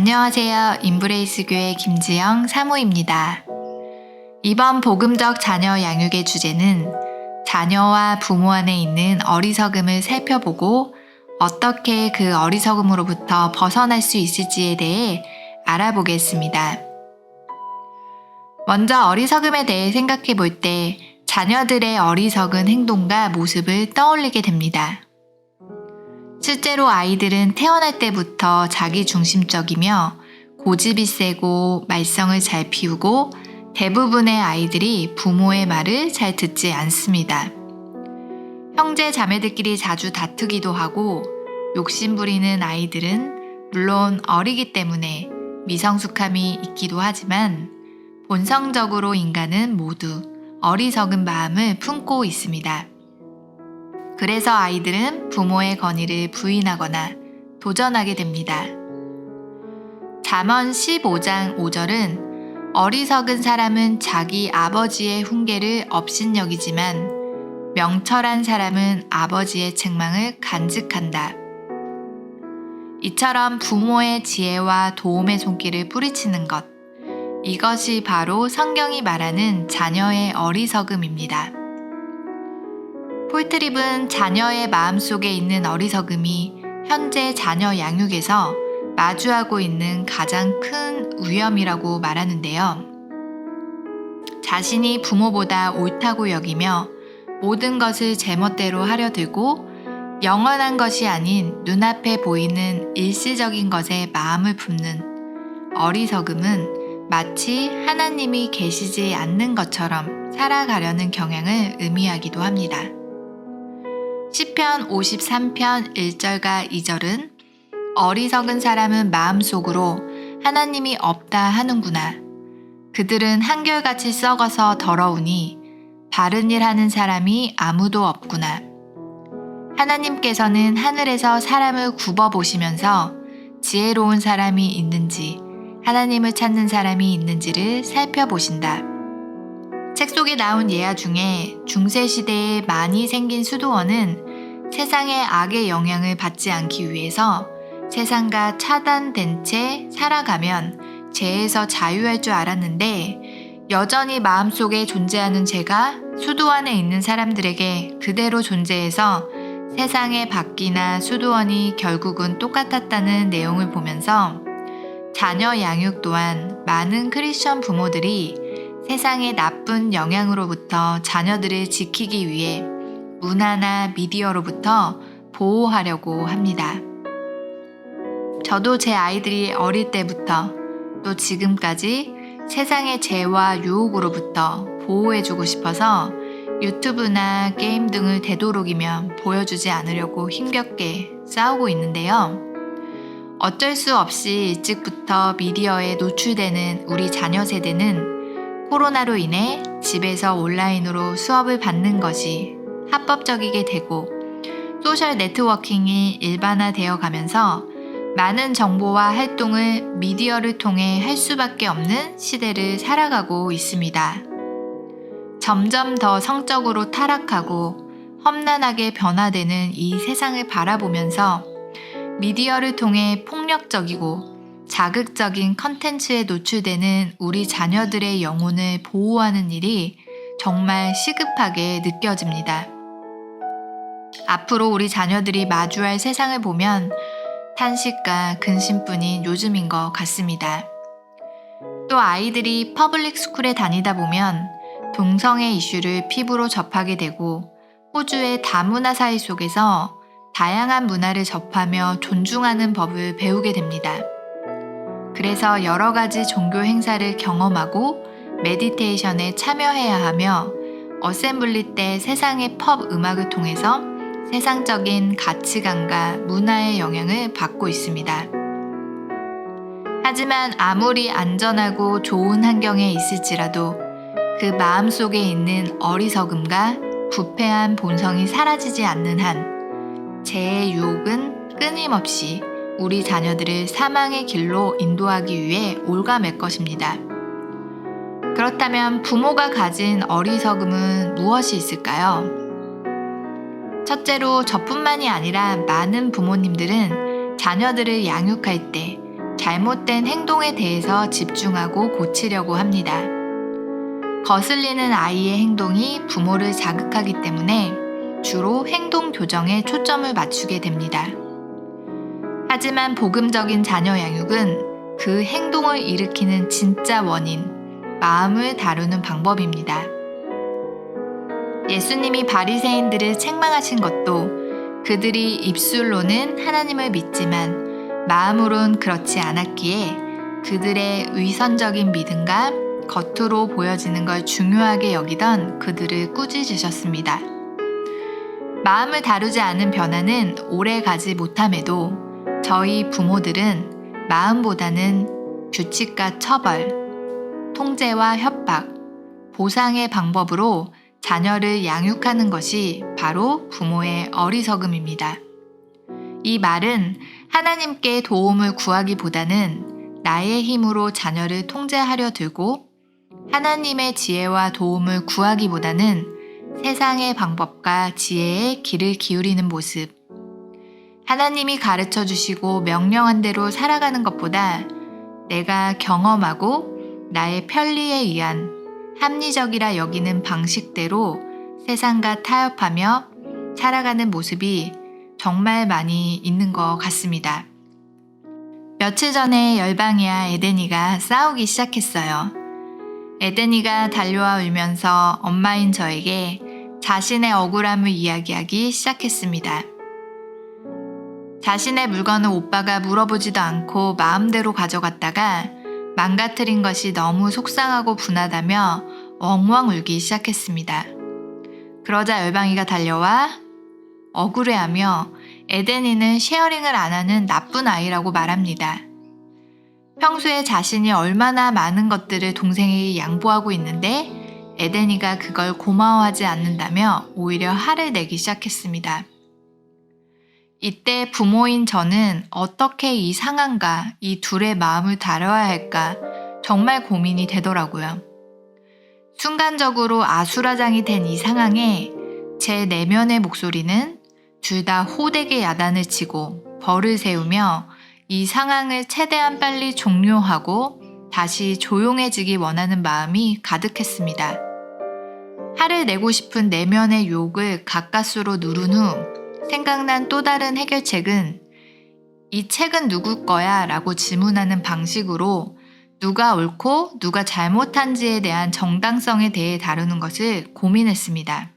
안녕하세요. 인브레이스 교회 김지영 사모입니다. 이번 복음적 자녀 양육의 주제는 자녀와 부모 안에 있는 어리석음을 살펴보고 어떻게 그 어리석음으로부터 벗어날 수 있을지에 대해 알아보겠습니다. 먼저 어리석음에 대해 생각해 볼 때 자녀들의 어리석은 행동과 모습을 떠올리게 됩니다. 실제로 아이들은 태어날 때부터 자기 중심적이며 고집이 세고 말썽을 잘 피우고 대부분의 아이들이 부모의 말을 잘 듣지 않습니다. 형제 자매들끼리 자주 다투기도 하고 욕심부리는 아이들은 물론 어리기 때문에 미성숙함이 있기도 하지만 본성적으로 인간은 모두 어리석은 마음을 품고 있습니다. 그래서 아이들은 부모의 건의를 부인하거나 도전하게 됩니다. 잠언 15장 5절은 어리석은 사람은 자기 아버지의 훈계를 업신여기지만 명철한 사람은 아버지의 책망을 간직한다. 이처럼 부모의 지혜와 도움의 손길을 뿌리치는 것. 이것이 바로 성경이 말하는 자녀의 어리석음입니다. 폴트립은 자녀의 마음속에 있는 어리석음이 현재 자녀 양육에서 마주하고 있는 가장 큰 위험이라고 말하는데요. 자신이 부모보다 옳다고 여기며 모든 것을 제멋대로 하려 들고 영원한 것이 아닌 눈앞에 보이는 일시적인 것에 마음을 품는 어리석음은 마치 하나님이 계시지 않는 것처럼 살아가려는 경향을 의미하기도 합니다. 시편 53편 1절과 2절은 어리석은 사람은 마음속으로 하나님이 없다 하는구나. 그들은 한결같이 썩어서 더러우니 바른 일 하는 사람이 아무도 없구나. 하나님께서는 하늘에서 사람을 굽어 보시면서 지혜로운 사람이 있는지 하나님을 찾는 사람이 있는지를 살펴보신다. 책 속에 나온 예화 중에 중세 시대에 많이 생긴 수도원은 세상의 악의 영향을 받지 않기 위해서 세상과 차단된 채 살아가면 죄에서 자유할 줄 알았는데 여전히 마음속에 존재하는 죄가 수도원에 있는 사람들에게 그대로 존재해서 세상의 밖이나 수도원이 결국은 똑같았다는 내용을 보면서 자녀 양육 또한 많은 크리스천 부모들이 세상의 나쁜 영향으로부터 자녀들을 지키기 위해 문화나 미디어로부터 보호하려고 합니다. 저도 제 아이들이 어릴 때부터 또 지금까지 세상의 죄와 유혹으로부터 보호해주고 싶어서 유튜브나 게임 등을 되도록이면 보여주지 않으려고 힘겹게 싸우고 있는데요. 어쩔 수 없이 일찍부터 미디어에 노출되는 우리 자녀 세대는 코로나로 인해 집에서 온라인으로 수업을 받는 것이 합법적이게 되고 소셜 네트워킹이 일반화되어 가면서 많은 정보와 활동을 미디어를 통해 할 수밖에 없는 시대를 살아가고 있습니다. 점점 더 성적으로 타락하고 험난하게 변화되는 이 세상을 바라보면서 미디어를 통해 폭력적이고 자극적인 컨텐츠에 노출되는 우리 자녀들의 영혼을 보호하는 일이 정말 시급하게 느껴집니다. 앞으로 우리 자녀들이 마주할 세상을 보면 탄식과 근심뿐인 요즘인 것 같습니다. 또 아이들이 퍼블릭 스쿨에 다니다 보면 동성애 이슈를 피부로 접하게 되고 호주의 다문화 사회 속에서 다양한 문화를 접하며 존중하는 법을 배우게 됩니다. 그래서 여러 가지 종교 행사를 경험하고 메디테이션에 참여해야 하며 어셈블리 때 세상의 펍 음악을 통해서 세상적인 가치관과 문화의 영향을 받고 있습니다. 하지만 아무리 안전하고 좋은 환경에 있을지라도 그 마음 속에 있는 어리석음과 부패한 본성이 사라지지 않는 한 죄의 유혹은 끊임없이 우리 자녀들을 사망의 길로 인도하기 위해 올가맬 것입니다. 그렇다면 부모가 가진 어리석음은 무엇이 있을까요? 첫째로 저뿐만이 아니라 많은 부모님들은 자녀들을 양육할 때 잘못된 행동에 대해서 집중하고 고치려고 합니다. 거슬리는 아이의 행동이 부모를 자극하기 때문에 주로 행동 교정에 초점을 맞추게 됩니다. 하지만 복음적인 자녀 양육은 그 행동을 일으키는 진짜 원인, 마음을 다루는 방법입니다. 예수님이 바리새인들을 책망하신 것도 그들이 입술로는 하나님을 믿지만 마음으론 그렇지 않았기에 그들의 위선적인 믿음과 겉으로 보여지는 걸 중요하게 여기던 그들을 꾸짖으셨습니다. 마음을 다루지 않은 변화는 오래 가지 못함에도 저희 부모들은 마음보다는 규칙과 처벌, 통제와 협박, 보상의 방법으로 자녀를 양육하는 것이 바로 부모의 어리석음입니다. 이 말은 하나님께 도움을 구하기보다는 나의 힘으로 자녀를 통제하려 들고 하나님의 지혜와 도움을 구하기보다는 세상의 방법과 지혜에 귀를 기울이는 모습. 하나님이 가르쳐 주시고 명령한 대로 살아가는 것보다 내가 경험하고 나의 편리에 의한 합리적이라 여기는 방식대로 세상과 타협하며 살아가는 모습이 정말 많이 있는 것 같습니다. 며칠 전에 열방이와 에덴이가 싸우기 시작했어요. 에덴이가 달려와 울면서 엄마인 저에게 자신의 억울함을 이야기하기 시작했습니다. 자신의 물건을 오빠가 물어보지도 않고 마음대로 가져갔다가 망가뜨린 것이 너무 속상하고 분하다며 엉엉 울기 시작했습니다. 그러자 열방이가 달려와 억울해하며 에덴이는 쉐어링을 안 하는 나쁜 아이라고 말합니다. 평소에 자신이 얼마나 많은 것들을 동생에게 양보하고 있는데 에덴이가 그걸 고마워하지 않는다며 오히려 화를 내기 시작했습니다. 이때 부모인 저는 어떻게 이 상황과 이 둘의 마음을 다뤄야 할까 정말 고민이 되더라고요. 순간적으로 아수라장이 된 이 상황에 제 내면의 목소리는 둘 다 호되게 야단을 치고 벌을 세우며 이 상황을 최대한 빨리 종료하고 다시 조용해지기 원하는 마음이 가득했습니다. 화를 내고 싶은 내면의 욕을 가까스로 누른 후 생각난 또 다른 해결책은 이 책은 누구 거야? 라고 질문하는 방식으로 누가 옳고 누가 잘못한지에 대한 정당성에 대해 다루는 것을 고민했습니다.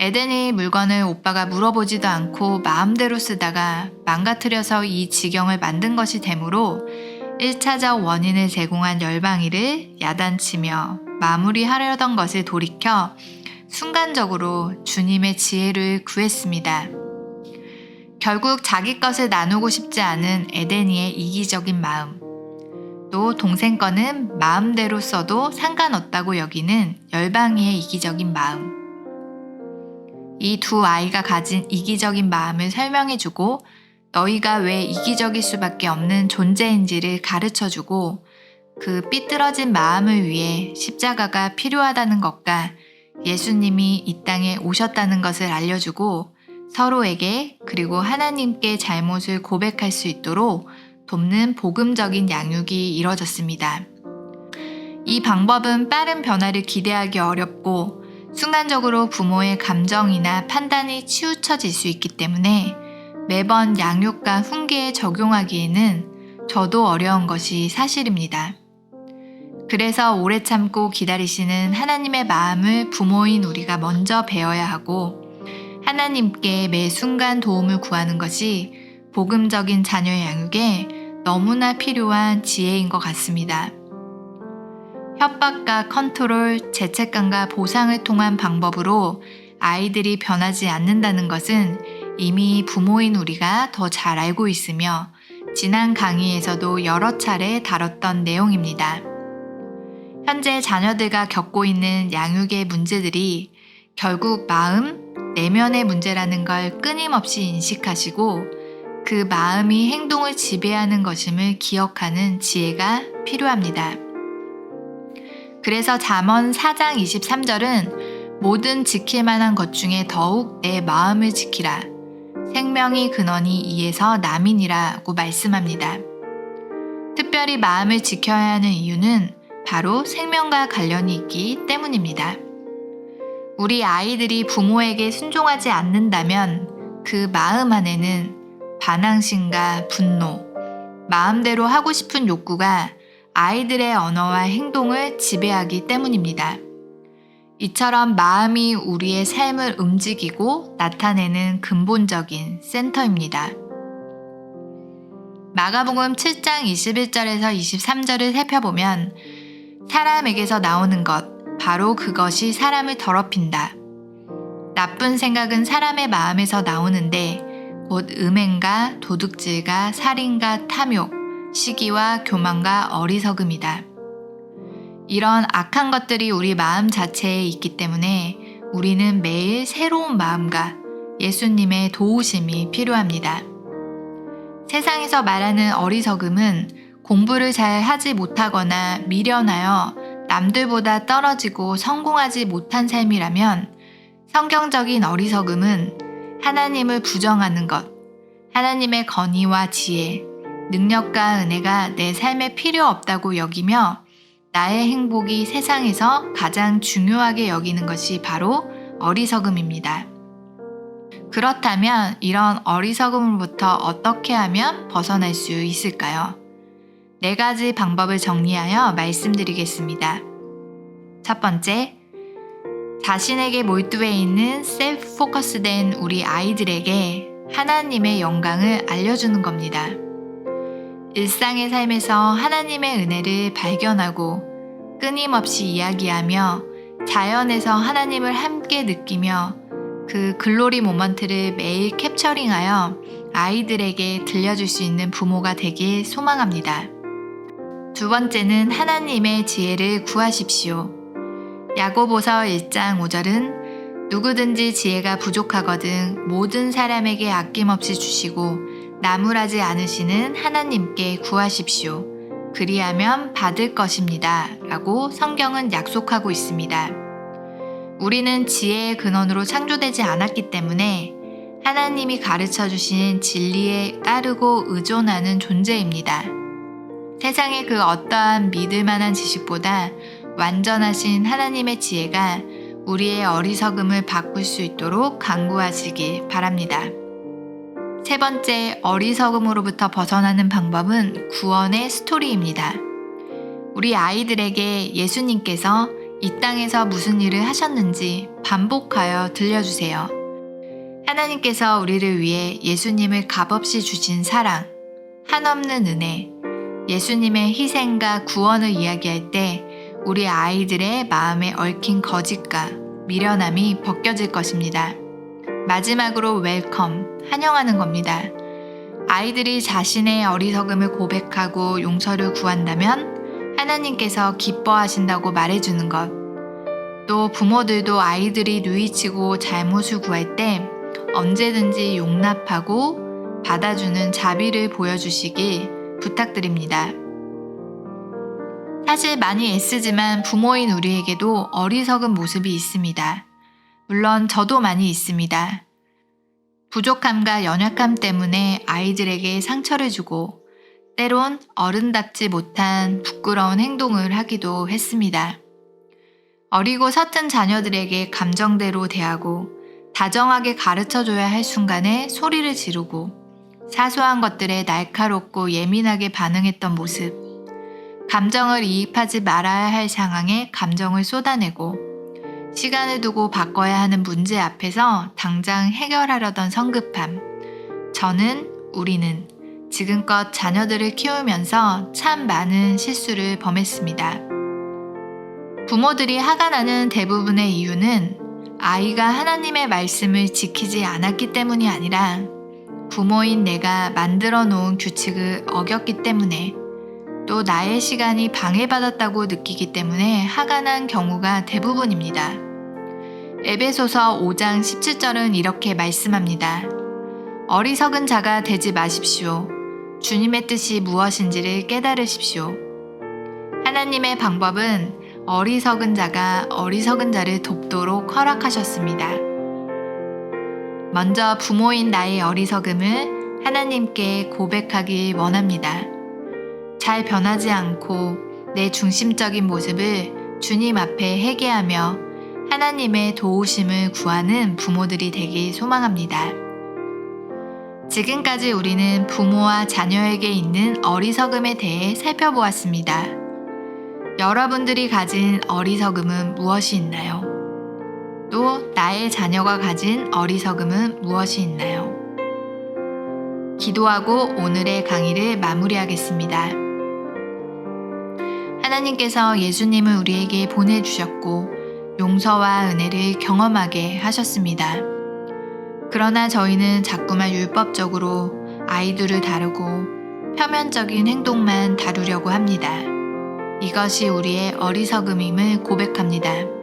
에덴이 물건을 오빠가 물어보지도 않고 마음대로 쓰다가 망가뜨려서 이 지경을 만든 것이 되므로 1차적 원인을 제공한 열방이를 야단치며 마무리하려던 것을 돌이켜 순간적으로 주님의 지혜를 구했습니다. 결국 자기 것을 나누고 싶지 않은 에데니의 이기적인 마음, 또 동생 거는 마음대로 써도 상관없다고 여기는 열방이의 이기적인 마음. 이 두 아이가 가진 이기적인 마음을 설명해주고 너희가 왜 이기적일 수밖에 없는 존재인지를 가르쳐주고 그 삐뚤어진 마음을 위해 십자가가 필요하다는 것과 예수님이 이 땅에 오셨다는 것을 알려주고 서로에게 그리고 하나님께 잘못을 고백할 수 있도록 돕는 복음적인 양육이 이뤄졌습니다. 이 방법은 빠른 변화를 기대하기 어렵고 순간적으로 부모의 감정이나 판단이 치우쳐질 수 있기 때문에 매번 양육과 훈계에 적용하기에는 저도 어려운 것이 사실입니다. 그래서 오래 참고 기다리시는 하나님의 마음을 부모인 우리가 먼저 배워야 하고 하나님께 매 순간 도움을 구하는 것이 복음적인 자녀 양육에 너무나 필요한 지혜인 것 같습니다. 협박과 컨트롤, 죄책감과 보상을 통한 방법으로 아이들이 변하지 않는다는 것은 이미 부모인 우리가 더 잘 알고 있으며 지난 강의에서도 여러 차례 다뤘던 내용입니다. 현재 자녀들과 겪고 있는 양육의 문제들이 결국 마음, 내면의 문제라는 걸 끊임없이 인식하시고 그 마음이 행동을 지배하는 것임을 기억하는 지혜가 필요합니다. 그래서 잠언 4장 23절은 모든 지킬 만한 것 중에 더욱 내 마음을 지키라. 생명이 근원이 이에서 남이니라고 말씀합니다. 특별히 마음을 지켜야 하는 이유는 바로 생명과 관련이 있기 때문입니다. 우리 아이들이 부모에게 순종하지 않는다면 그 마음 안에는 반항심과 분노, 마음대로 하고 싶은 욕구가 아이들의 언어와 행동을 지배하기 때문입니다. 이처럼 마음이 우리의 삶을 움직이고 나타내는 근본적인 센터입니다. 마가복음 7장 21절에서 23절을 살펴보면 사람에게서 나오는 것, 바로 그것이 사람을 더럽힌다. 나쁜 생각은 사람의 마음에서 나오는데 곧 음행과 도둑질과 살인과 탐욕, 시기와 교만과 어리석음이다. 이런 악한 것들이 우리 마음 자체에 있기 때문에 우리는 매일 새로운 마음과 예수님의 도우심이 필요합니다. 세상에서 말하는 어리석음은 공부를 잘 하지 못하거나 미련하여 남들보다 떨어지고 성공하지 못한 삶이라면 성경적인 어리석음은 하나님을 부정하는 것, 하나님의 건의와 지혜, 능력과 은혜가 내 삶에 필요 없다고 여기며 나의 행복이 세상에서 가장 중요하게 여기는 것이 바로 어리석음입니다. 그렇다면 이런 어리석음으로부터 어떻게 하면 벗어날 수 있을까요? 네 가지 방법을 정리하여 말씀드리겠습니다. 첫 번째, 자신에게 몰두해 있는 셀프 포커스된 우리 아이들에게 하나님의 영광을 알려주는 겁니다. 일상의 삶에서 하나님의 은혜를 발견하고 끊임없이 이야기하며 자연에서 하나님을 함께 느끼며 그 글로리 모먼트를 매일 캡처링하여 아이들에게 들려줄 수 있는 부모가 되길 소망합니다. 두 번째는 하나님의 지혜를 구하십시오. 야고보서 1장 5절은 누구든지 지혜가 부족하거든 모든 사람에게 아낌없이 주시고 나무라지 않으시는 하나님께 구하십시오. 그리하면 받을 것입니다. 라고 성경은 약속하고 있습니다. 우리는 지혜의 근원으로 창조되지 않았기 때문에 하나님이 가르쳐 주신 진리에 따르고 의존하는 존재입니다. 세상의 그 어떠한 믿을 만한 지식보다 완전하신 하나님의 지혜가 우리의 어리석음을 바꿀 수 있도록 강구하시길 바랍니다. 세 번째, 어리석음으로부터 벗어나는 방법은 구원의 스토리입니다. 우리 아이들에게 예수님께서 이 땅에서 무슨 일을 하셨는지 반복하여 들려주세요. 하나님께서 우리를 위해 예수님을 값없이 주신 사랑, 한없는 은혜, 예수님의 희생과 구원을 이야기할 때 우리 아이들의 마음에 얽힌 거짓과 미련함이 벗겨질 것입니다. 마지막으로 웰컴, 환영하는 겁니다. 아이들이 자신의 어리석음을 고백하고 용서를 구한다면 하나님께서 기뻐하신다고 말해주는 것. 또 부모들도 아이들이 누이치고 잘못을 구할 때 언제든지 용납하고 받아주는 자비를 보여주시길 부탁드립니다. 사실 많이 애쓰지만 부모인 우리에게도 어리석은 모습이 있습니다. 물론 저도 많이 있습니다. 부족함과 연약함 때문에 아이들에게 상처를 주고 때론 어른답지 못한 부끄러운 행동을 하기도 했습니다. 어리고 서툰 자녀들에게 감정대로 대하고 다정하게 가르쳐 줘야 할 순간에 소리를 지르고 사소한 것들에 날카롭고 예민하게 반응했던 모습. 감정을 이입하지 말아야 할 상황에 감정을 쏟아내고 시간을 두고 바꿔야 하는 문제 앞에서 당장 해결하려던 성급함. 저는, 우리는 지금껏 자녀들을 키우면서 참 많은 실수를 범했습니다. 부모들이 화가 나는 대부분의 이유는 아이가 하나님의 말씀을 지키지 않았기 때문이 아니라 부모인 내가 만들어 놓은 규칙을 어겼기 때문에 또 나의 시간이 방해받았다고 느끼기 때문에 화가 난 경우가 대부분입니다. 에베소서 5장 17절은 이렇게 말씀합니다. 어리석은 자가 되지 마십시오. 주님의 뜻이 무엇인지를 깨달으십시오. 하나님의 방법은 어리석은 자가 어리석은 자를 돕도록 허락하셨습니다. 먼저 부모인 나의 어리석음을 하나님께 고백하기 원합니다. 잘 변하지 않고 내 중심적인 모습을 주님 앞에 회개하며 하나님의 도우심을 구하는 부모들이 되길 소망합니다. 지금까지 우리는 부모와 자녀에게 있는 어리석음에 대해 살펴보았습니다. 여러분들이 가진 어리석음은 무엇이 있나요? 또 나의 자녀가 가진 어리석음은 무엇이 있나요? 기도하고 오늘의 강의를 마무리하겠습니다. 하나님께서 예수님을 우리에게 보내주셨고 용서와 은혜를 경험하게 하셨습니다. 그러나 저희는 자꾸만 율법적으로 아이들을 다루고 표면적인 행동만 다루려고 합니다. 이것이 우리의 어리석음임을 고백합니다.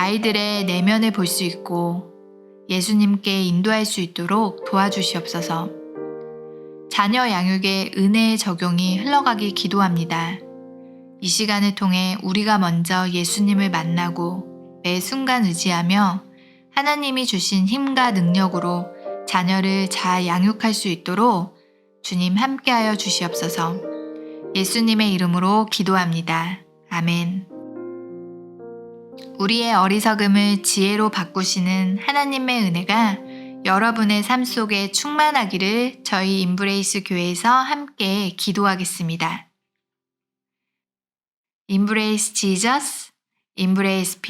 아이들의 내면을 볼 수 있고 예수님께 인도할 수 있도록 도와주시옵소서. 자녀 양육의 은혜의 적용이 흘러가길 기도합니다. 이 시간을 통해 우리가 먼저 예수님을 만나고 매 순간 의지하며 하나님이 주신 힘과 능력으로 자녀를 잘 양육할 수 있도록 주님 함께하여 주시옵소서. 예수님의 이름으로 기도합니다. 아멘. 우리의 어리석음을 지혜로 바꾸시는 하나님의 은혜가 여러분의 삶 속에 충만하기를 저희 인브레이스 교회에서 함께 기도하겠습니다. Embrace Jesus, embrace.